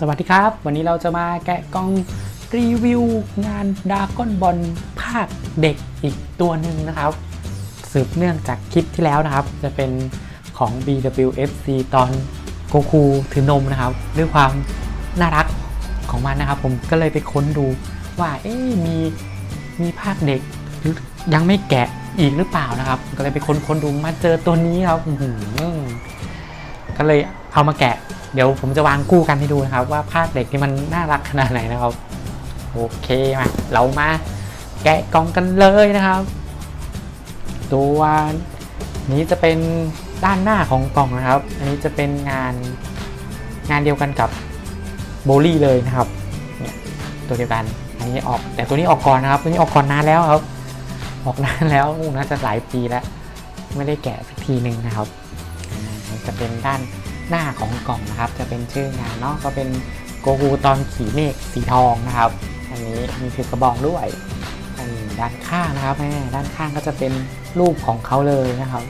สวัสดีครับ วันนี้เราจะมาแกะกล่องรีวิวงานดาก้อนบอลภาคเด็กอีกตัวหนึ่งนะครับ สืบเนื่องจากคลิปที่แล้วนะครับ จะเป็นของ BWFC ตอนโกคูถือนมนะครับ ด้วยความน่ารักของมันนะครับ ผมก็เลยไปค้นดูว่าเอ๊มีมีภาคเด็กยังไม่แกะอีกหรือเปล่านะครับ ก็เลยไปค้นค้นดูมาเจอตัวนี้ครับหือก็เลย เอามาแกะ เดี๋ยวผมจะวางคู่กันให้ดูนะครับ ว่าภาคเด็กนี่มันน่ารักขนาดไหนนะครับ โอเคมาเรามาแกะกล่องกันเลยนะครับ ตัวนี้จะเป็นด้านหน้าของกล่องนะครับ อันนี้จะเป็นงานงานเดียวกันกับโบลี่เลยนะครับเนี่ยตัวเดียวกัน อันนี้ออกแต่ตัวนี้ออกก่อนนะครับ ตัวนี้ออกก่อนนานแล้วครับ ออกนานแล้วน่าจะหลายปีแล้ว ไม่ได้แกะสักทีหนึ่งนะครับ จะเป็นด้าน หน้าของกล่องนะครับ จะเป็นชื่องานเนาะก็เป็นโกคูตอนขี่เมฆสีทองนะครับ อันนี้มีถือกระบองด้วย อันนี้ด้านข้างนะครับแม่ด้านข้างก็จะเป็นรูปของเขาเลยนะครับ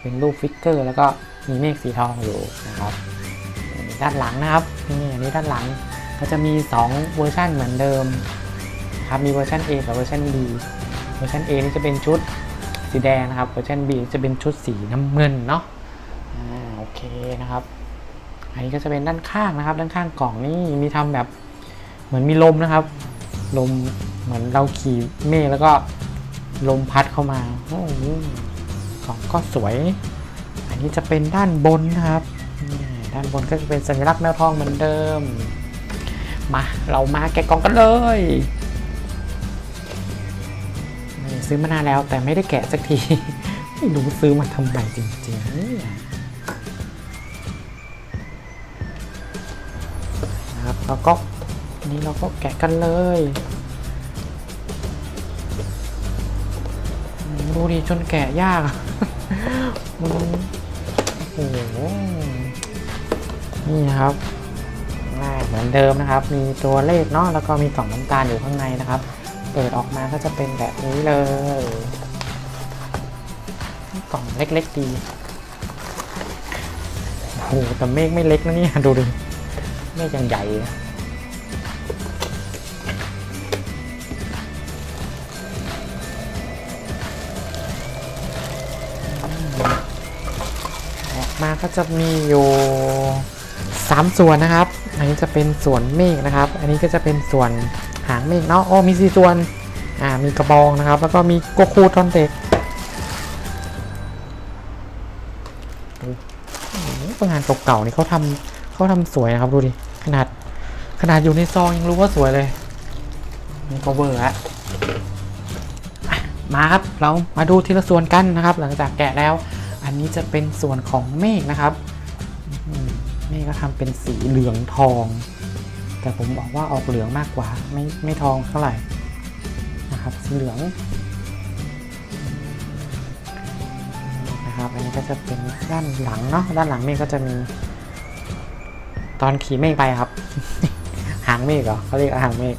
เป็นรูปฟิกเกอร์ แล้วก็มีเมฆสีทองอยู่นะครับด้านหลังนะครับนี่อันนี้ด้านหลังก็จะมี 2 เวอร์ชันเหมือนเดิมครับมีเวอร์ชัน A กับเวอร์ชัน B เวอร์ชัน A นี่จะเป็นชุดสีแดงนะครับ เวอร์ชัน B จะเป็นชุดสีน้ำเงินเนาะ เคนะครับ อันนี้ก็จะเป็นด้านข้างนะครับ ด้านข้างกล่องนี่มีทำแบบเหมือนมีลมนะครับ ลมเหมือนเราขี่เมฆแล้วก็ลมพัดเข้ามาโอ้โหกล่องก็สวย อันนี้จะเป็นด้านบนนะครับ ด้านบนก็จะเป็นสัญลักษณ์แมวทองเหมือนเดิม มาเรามาแกะกล่องกันเลยซื้อมานานแล้วแต่ไม่ได้แกะสักที ไม่รู้ซื้อมาทำไมจริงๆ ก็อันนี้เราก็แกะกันเลยดูดิจนแกะยากมันโอ้โหนี่นะครับง่ายเหมือนเดิมนะครับ มีตัวเลขเนาะแล้วก็มีกล่องน้ำตาลอยู่ข้างในนะครับ เปิดออกมาก็จะเป็นแบบนี้เลยกล่องเล็กๆดีโอ้โหแต่เมฆไม่เล็กนะเนี่ยดูดิเมฆยังใหญ่นะ ก็จะมีอยู่สามส่วนนะครับ อันนี้จะเป็นส่วนเมฆนะครับ อันนี้ก็จะเป็นส่วนหางเมฆเนาะโอ้มีสี่ส่วน อ่า มีกระบองนะครับ แล้วก็มีโกคูตอนเด็กโอ้งานเก่าๆนี่เขาทำเขาทำสวยนะครับดูดิ ขนาดขนาดอยู่ในซองยังรู้ว่าสวยเลยนี่ก็เวอร์อะมาครับ เรามาดูทีละส่วนกันนะครับ หลังจากแกะแล้ว อันนี้จะเป็นส่วนของเมฆนะครับเมฆก็ทำเป็นสีเหลืองทอง แต่ผมบอกว่าออกเหลืองมากกว่า ไม่ไม่ทองเท่าไหร่นะครับสีเหลืองนะครับอันนี้ก็จะเป็นด้านหลังเนาะด้านหลังเมฆก็จะมี ตอนขี่เมฆไปครับ หางเมฆเหรอเขาเรียกหางเมฆ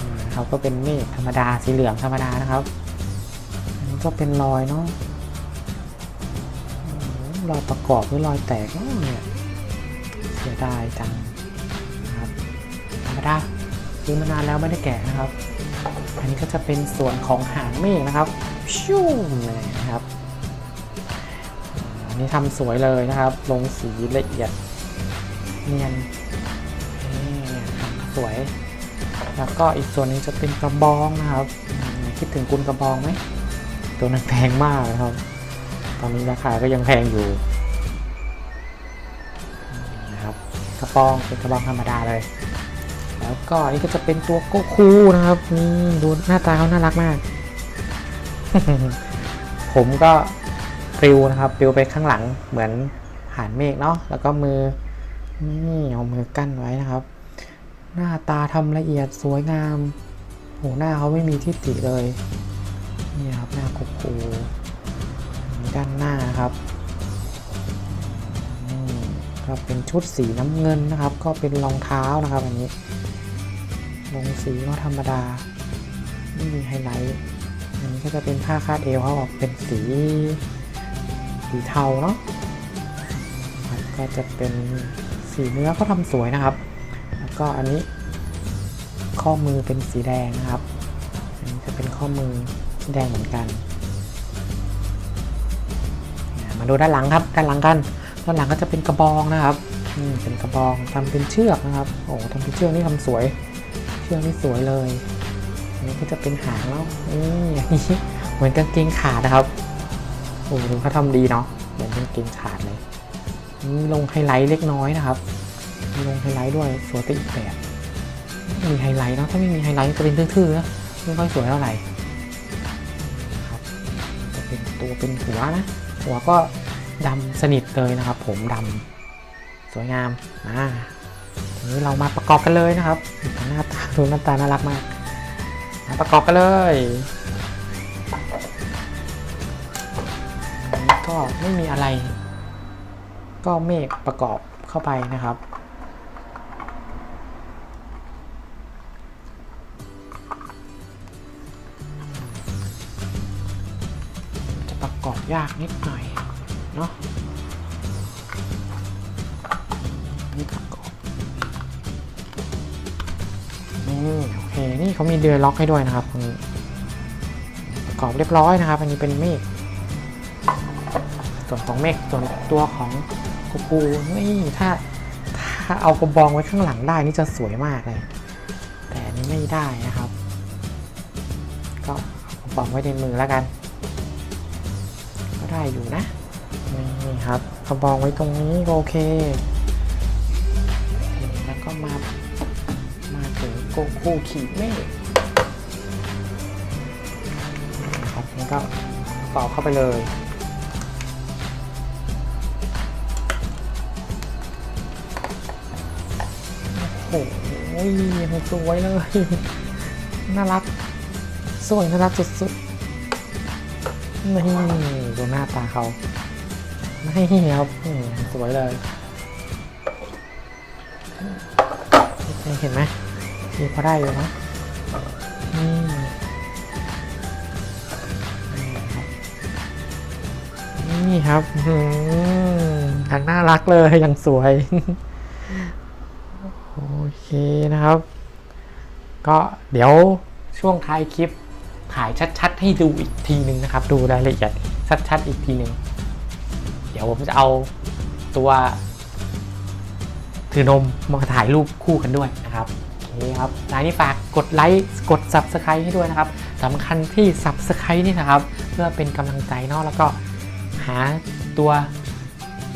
อืมนะครับก็เป็นเมฆธรรมดาสีเหลืองธรรมดานะครับอันนี้ก็เป็นรอยเนาะ รอยประกอบหรือรอยแตกเนี่ยเสียดายจังนะครับธรรมดาซื้อมานานแล้วไม่ได้แกะนะครับ อันนี้ก็จะเป็นส่วนของหางเมฆนะครับชิวเลยนะครับอันนี้ทำสวยเลยนะครับ ลงสีละเอียดเนียนนี่เนี่ยสวย แล้วก็อีกส่วนหนึงจะเป็นกระบองนะครับ คิดถึงกุลกระบองไหมตัวนั้นแพงมากนะครับ ตอนนี้ราคาก็ยังแพงอยู่นะครับกระบองเป็นกระบองธรรมดาเลย แล้วก็นนี้ก็จะเป็นตัวโกคูนะครับนี่ดูหน้าตาเขาน่ารักมาก ผมก็ปลิวนะครับปลิวไปข้างหลังเหมือนหานเมฆเนาะแล้วก็มือนี่เอามือกั้นไว้นะครับ หน้าตาทำละเอียดสวยงามโหหน้าเขาไม่มีที่ติเลยนี่ครับหน้าโกคู ด้านหน้านะครับก็เป็นชุดสีน้ำเงินนะครับ ก็เป็นรองเท้านะครับอันนี้ลงสีก็ธรรมดาไม่มีไฮไลท์อันนี้ก็จะเป็นผ้าคาดเอวเขาออกเป็นสีสีเทาเนาะก็จะเป็นสีเนื้อเขาทำสวยนะครับ แล้วก็อันนี้ข้อมือเป็นสีแดงนะครับ อันนี้จะเป็นข้อมือแดงเหมือนกัน มาดูด้านหลังครับ ด้านหลังกัน ด้านหลังก็จะเป็นกระบองนะครับนี่เป็นกระบองทำเป็นเชือกนะครับ โอ้ทำเป็นเชือกนี่ทำสวย เชือกนี่สวยเลย อันนี้ก็จะเป็นหางแล้วนี่อันนี้เหมือนกางเกงขาดนะครับ โอ้เขาทำดีเนาะ เหมือนกางเกงขาดเลยมีลงไฮไลท์เล็กน้อยนะครับ ลงไฮไลท์ด้วยสวยไปอีกแบบม่มีไฮไลท์เนาะ ถ้าไม่มีไฮไลท์จะเป็นทื่อๆนะไม่ค่อยสวยเท่าไหร่ครับจะเป็นตัวเป็นหัวนะ หัวก็ดำสนิทเลยนะครับ ผมดำสวยงามอ่าทีนี้เรามาประกอบกันเลยนะครับหน้าตาดูหน้าตาน่ารักมากมาประกอบกันเลยก็ไม่มีอะไร ก็เมฆประกอบเข้าไปนะครับ ยากนิดหน่อยเนาะนี่ประกอบนี่โอเคนี่เขามีเดือยล็อกให้ด้วยนะครับตรงนี้ประกอบเรียบร้อยนะครับ อันนี้เป็นเมฆส่วนของเมฆส่วนตัวของกูปูนี่ถ้าถ้าเอากระบองไว้ข้างหลังได้นี่จะสวยมากเลย แต่นี้ไม่ได้นะครับ ก็เอากระบองไว้ในมือแล้วกัน ได้อยู่นะ นี่ครับกระบองไว้ตรงนี้ก็โอเค แล้วก็มา มาถึงโกคูขีดเมฆครับนี่ก็ต่อเข้าไปเลยโอ้โหสวยเลย น่ารัก สวยน่ารักสุดๆ นี่ดูหน้าตาเขานี่ครับสวยเลยเห็นไหมมีพอได้อยู่นะนี่นี่ครับอืมอย่างน่ารักเลยย่างสวย โอเคนะครับ ก็เดี๋ยวช่วงท้ายคลิป ถ่ายชัดๆ ให้ดูอีกทีหนึ่งนะครับ ดูรายละเอียดชัดๆ อีกทีหนึ่งเดี๋ยวผมจะเอาตัวถือนมมาถ่ายรูปคู่กันด้วยนะครับโอเคครับรายนี้ฝากกดไลค์กด Subscribe ให้ด้วยนะครับสำคัญที่ Subscribe นี่นะครับ เพื่อเป็นกำลังใจเนาะแล้วก็หาตัว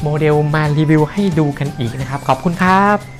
โมเดลมารีวิวให้ดูกันอีกนะครับ ขอบคุณครับ